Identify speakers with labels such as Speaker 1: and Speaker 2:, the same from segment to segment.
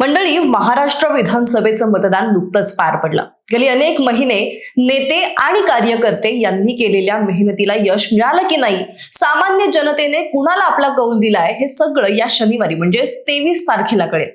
Speaker 1: मंडळी महाराष्ट्र विधानसभेचं मतदान नुकतंच पार पडलं. गेली अनेक महिने नेते आणि कार्यकर्ते यांनी केलेल्या मेहनतीला यश मिळालं की नाही सामान्य जनतेने कुणाला आपला कौल दिलाय हे सगळं या शनिवारी म्हणजे तेवीस तारखेला कळेल.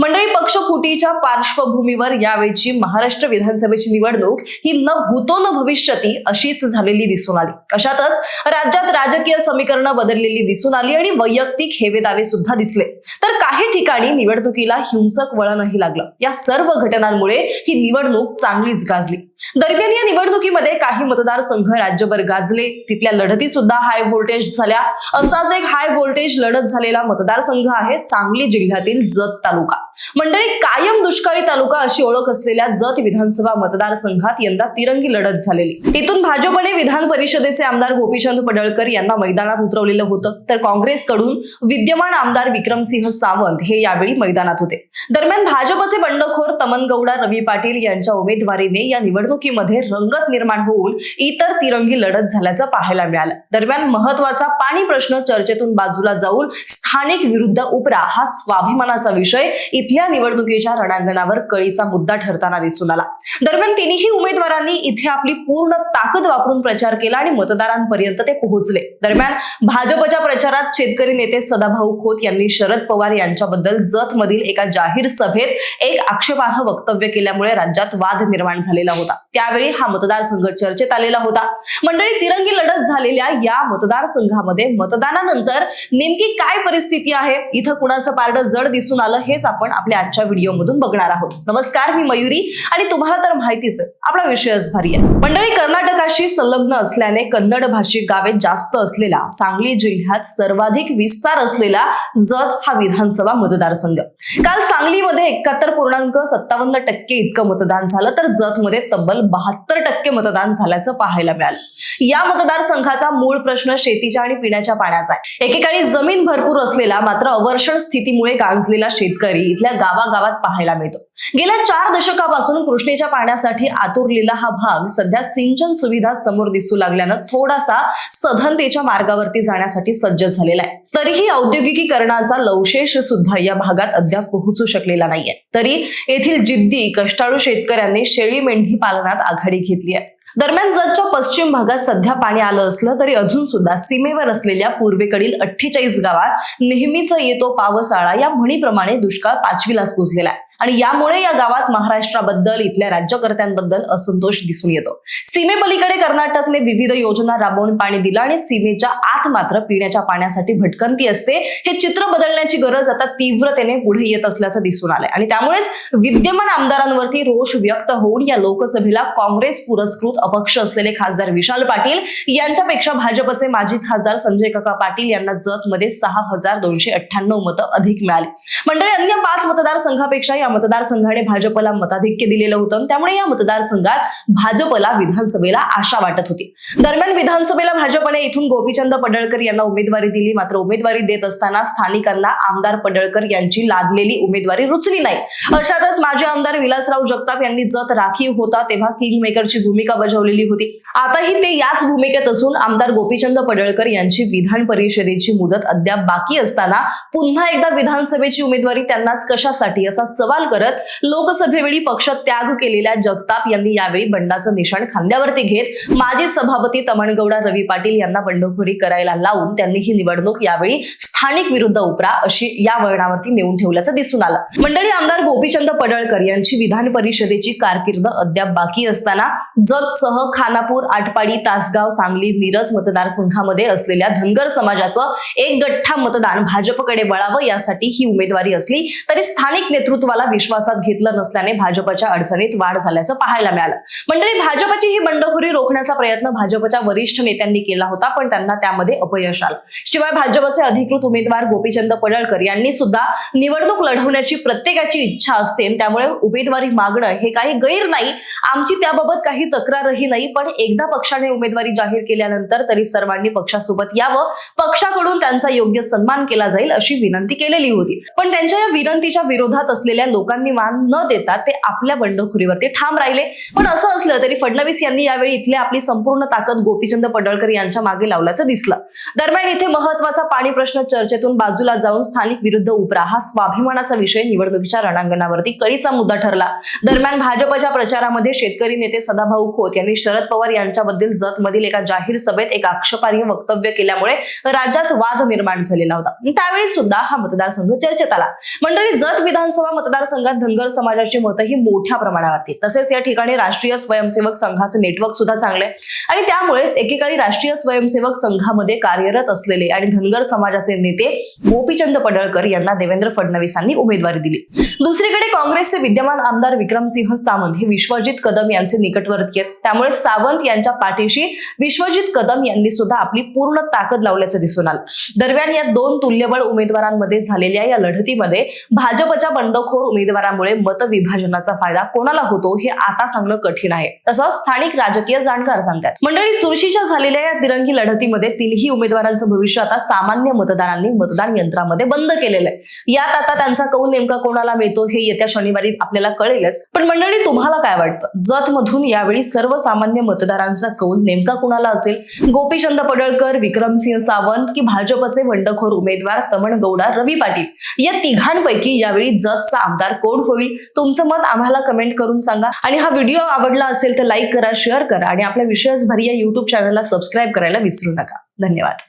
Speaker 1: मंडळी पक्षफुटीच्या पार्श्वभूमीवर यावेळची महाराष्ट्र विधानसभेची निवडणूक ही न भूतो न भविष्यती अशीच झालेली दिसून आली. अशातच राज्यात राजकीय समीकरणं बदललेली दिसून आली आणि वैयक्तिक हेवेदावे सुद्धा दिसले. तर काही ठिकाणी निवडणुकीला हिंसक वळणही लागलं. या सर्व घटनांमुळे ही निवडणूक चांगलीच गाजली. दरम्यान या निवडणुकीमध्ये काही मतदारसंघ राज्यभर गाजले. तिथल्या लढती सुद्धा हाय व्होल्टेज झाल्या. असाच एक हाय व्होल्टेज लढत झालेला मतदारसंघ आहे सांगली जिल्ह्यातील जत तालुका. मंडळी कायम दुष्काळी तालुका अशी ओळख असलेल्या जत विधानसभा मतदारसंघात यंदा तिरंगी लढत झालेली. तिथून भाजपने विधान परिषदेचे आमदार गोपीचंद पडळकर यांना मैदानात उतरवलेलं होतं. तर काँग्रेसकडून विद्यमान आमदार विक्रमसिंह सावंत हे यावेळी मैदानात होते. दरम्यान भाजपचे बंडखोर तमनगौडा रवी पाटील यांच्या उमेदवारीने या निवडणुकीमध्ये रंगत निर्माण होऊन इतर तिरंगी लढत झाल्याचं पाहायला मिळालं. दरम्यान महत्त्वाचा पाणी प्रश्न चर्चेतून बाजूला जाऊन स्थानिक विरुद्ध उपरा हा स्वाभिमानाचा विषय इथल्या निवडणुकीच्या रणांगणावर कळीचा मुद्दा ठरताना दिसून आला. दरम्यान तिन्ही उमेदवारांनी इथे आपली पूर्ण ताकद वापरून प्रचार केला आणि मतदारांपर्यंत ते पोहोचले. दरम्यान भाजपच्या प्रचारात शेतकरी नेते सदाभाऊ खोत यांनी शरद पवार यांच्याबद्दल जतमधील एका जाहीर सभेत एक आक्षेपार्ह वक्तव्य केल्यामुळे राज्यात वाद निर्माण झालेला होता. त्यावेळी हा मतदारसंघ चर्चेत आलेला होता. मंडळी तिरंगी लढत झालेल्या या मतदारसंघामध्ये मतदानानंतर नेमकी काय परिस्थिती आहे? इथं कुणाचं पारडं जड दिसून आलं हेच आपण आपल्या आजच्या व्हिडिओमधून बघणार आहोत. नमस्कार मी मयुरी आणि तुम्हाला तर माहितीच आहे आपला विषयच भारी आहे. मंडळी कर्नाटकाशी संलग्न असल्याने कन्नड भाषिक गावे जास्त असलेला सांगली जिल्ह्यात सर्वाधिक विस्तार असलेला जत हा विधानसभा मतदारसंघ. काल सांगलीमध्ये एकाहत्तर पूर्णांक सत्तावन्न टक्के इतकं मतदान झालं तर जतमध्ये तब्बल बहात्तर टक्के मतदान झाल्याचं पाहायला मिळालं. या मतदारसंघाचा मूळ प्रश्न शेतीच्या आणि पिण्याच्या पाण्याचा आहे. एकेकाळी जमीन भरपूर असलेला मात्र अवर्षण स्थितीमुळे गांजलेला शेतकरी इथल्या गावागावात पाहायला मिळतो. गेल्या चार दशकापासून कृष्णेच्या पाण्यासाठी आतुरलेला हा भाग सध्या सिंचन सुविधा समोर दिसू लागल्यानं थोडासा सधनतेच्या मार्गावरती जाण्यासाठी सज्ज झालेला आहे. तरीही औद्योगिकीकरणाचा लवशेष सुद्धा या भागात अद्याप पोहोचू शकलेला नाहीये. तरी येथील जिद्दी कष्टाळू शेतकऱ्यांनी शेळी मेंढी पालनात आघाडी घेतली आहे. दरम्यान जतच्या पश्चिम भागात सध्या पाणी आलं असलं तरी अजून सुद्धा सीमेवर असलेल्या पूर्वेकडील अठ्ठेचाळीस गावात नेहमीच येतो पावसाळा या म्हणीप्रमाणे दुष्काळ पाचवीलाच पोचलेला आहे. आणि यामुळे या गावात महाराष्ट्राबद्दल इथल्या राज्यकर्त्यांबद्दल असंतोष दिसून येतो. सीमेपलीकडे कर्नाटकने विविध योजना राबवून पाणी दिलं आणि सीमेच्या आत मात्र पिण्याच्या पाण्यासाठी भटकंती असते. हे चित्र बदलण्याची गरज आता तीव्रतेने पुढे येत असल्याचं दिसून आलंय. आणि त्यामुळेच विद्यमान आमदारांवरती रोष व्यक्त होऊन या लोकसभेला काँग्रेस पुरस्कृत अपक्ष असलेले खासदार विशाल पाटील यांच्यापेक्षा भाजपचे माजी खासदार संजय काका पाटील यांना जतमध्ये सहा हजार दोनशे अठ्ठ्याण्णव मतं अधिक मिळाली. मंडळी अन्य पाच मतदारसंघापेक्षा या मतदारसंघाने भाजपला मताधिक्य दिलेलं होतं. त्यामुळे या मतदारसंघात भाजपला विधानसभेला आशा वाटत होती. दरम्यान विधानसभेला भाजपने इथून गोपीचंद पडळकर यांना उमेदवारी दिली. मात्र उमेदवारी देत असताना स्थानिकांना आमदार पडळकर यांची लादलेली उमेदवारी रुचली नाही. अशातच माजी आमदार विलासराव जगताप यांनी जत राखीव होता तेव्हा किंग मेकरची भूमिका बजावलेली होती. आताही ते याच भूमिकेत असून आमदार गोपीचंद पडळकर यांची विधान परिषदेची मुदत अद्याप बाकी असताना पुन्हा एकदा विधानसभेची उमेदवारी त्यांनाच कशासाठी असा सवाल करत लोकसभेवेळी पक्ष त्याग केलेल्या जगताप यांनी यावेळी बंडाचं निशाण खांद्यावरती घेत माजी सभापती तमणगौडा रवी पाटील यांना बंडखोरी करायला लावून त्यांनी ही निवडणूक यावेळी स्थानिक विरुद्ध उपरा अशी या वळणावरती नेऊन ठेवल्याचं दिसून आलं. मंडळी आमदार गोपीचंद पडळकर यांची विधान परिषदेची कारकीर्द अद्याप बाकी असताना जतसह खानापूर आटपाडी तासगाव सांगली मिरज मतदारसंघामध्ये असलेल्या धनगर समाजाचं एक गठ्ठा मतदान भाजपकडे वळावं यासाठी ही उमेदवारी असली तरी स्थानिक नेतृत्वाला विश्वासात घेतलं नसल्याने भाजपच्या अडचणीत वाढ झाल्याचं पाहायला मिळालं. मंडळी भाजपची ही बंडखोरी रोखण्याचा प्रयत्न भाजपच्या वरिष्ठ नेत्यांनी केला होता पण त्यांना त्यामध्ये अपयश आलं. शिवाय भाजपचे अधिकृत उमेदवार गोपीचंद पडळकर यांनी सुद्धा निवडणूक लढवण्याची प्रत्येकाची इच्छा असते त्यामुळे उमेदवारी मागणं हे काही गैर नाही. आमची त्याबाबत काही तक्रारही नाही पण एकदा पक्षाने उमेदवारी जाहीर केल्यानंतर तरी सर्वांनी पक्षासोबत यावं. पक्षाकडून त्यांचा योग्य सन्मान केला जाईल अशी विनंती केलेली होती. पण त्यांच्या या विनंतीच्या विरोधात असलेल्या लोकांनी मान न देता ते आपल्या बंडखोरीवरती ठाम राहिले. पण असं असलं तरी फडणवीस यांनी यावेळी इथल्या आपली संपूर्ण ताकद गोपीचंद पडळकर यांच्या मागे लावल्याचं दिसलं. दरम्यान इथे महत्त्वाचा पाणी प्रश्न चर्चेतून बाजूला जाऊन स्थानिक विरुद्ध उपरा हा स्वाभिमानाचा विषय निवडणुकीच्या रणांगणावरती कळीचा मुद्दा ठरला. दरम्यान भाजपच्या प्रचारामध्ये शेतकरी नेते सदाभाऊ खोत यांनी शरद पवार यांच्याबद्दल जतमधील एका जाहीर सभेत एक आक्षेपार्ह वक्तव्य केल्यामुळे राज्यात वाद निर्माण झालेला होता. त्यावेळी सुद्धा हा मतदारसंघ चर्चेत आला. मंडळी जत विधानसभा मतदारसंघात धनगर समाजाची मतंही मोठ्या प्रमाणावरती. तसेच या ठिकाणी राष्ट्रीय स्वयंसेवक संघाचं नेटवर्क सुद्धा चांगलं आहे. आणि त्यामुळेच एकेकाळी राष्ट्रीय स्वयंसेवक संघामध्ये कार्यरत असलेले आणि धनगर समाजाचे नेते गोपीचंद पडळकर यांना देवेंद्र फडणवीसांनी उमेदवारी दिली. दुसरीकडे काँग्रेसचे विद्यमान आमदार विक्रमसिंह सावंत हे विश्वजित कदम यांचे निकटवर्ती आहेत. त्यामुळे सावंत यांच्या पाठीशी विश्वजित कदम यांनी सुद्धा आपली पूर्ण ताकद लावल्याचं दिसून आलं. दरम्यान या दोन तुल्यबळ उमेदवारांमध्ये झालेल्या या लढतीमध्ये भाजपच्या बंडखोर उमेदवारामुळे मतविभाजनाचा फायदा कोणाला होतो हे आता सांगणं कठीण आहे. तसंच स्थानिक राजकीय जाणकार सांगतात. मंडळी चुरशीच्या झालेल्या या तिरंगी लढतीमध्ये तिन्ही उमेदवारांचं भविष्य आता सामान्य मतदारांनी मतदान यंत्रामध्ये बंद केलेलं आहे. यात आता त्यांचा कौल नेमका कोणाला मिळतो हे येत्या शनिवारी आपल्याला कळेलच. पण मंडळी तुम्हाला काय वाटतं? जत मधून यावेळी सर्वसामान्य मतदारांचा कौल नेमका कोणाला असेल? गोपीचंद पडळकर विक्रमसिंह सावंत की भाजपचे बंडखोर उमेदवार तमण गौडा रवी पाटील? या तिघांपैकी यावेळी जतचा आमदार कोण होईल? तुमचं मत आम्हाला कमेंट करून सांगा. आणि हा व्हिडिओ आवडला असेल तर लाईक करा शेअर करा आणि आपल्या विश्वासभर या युट्यूब चॅनलला सबस्क्राईब करायला विसरू नका. धन्यवाद.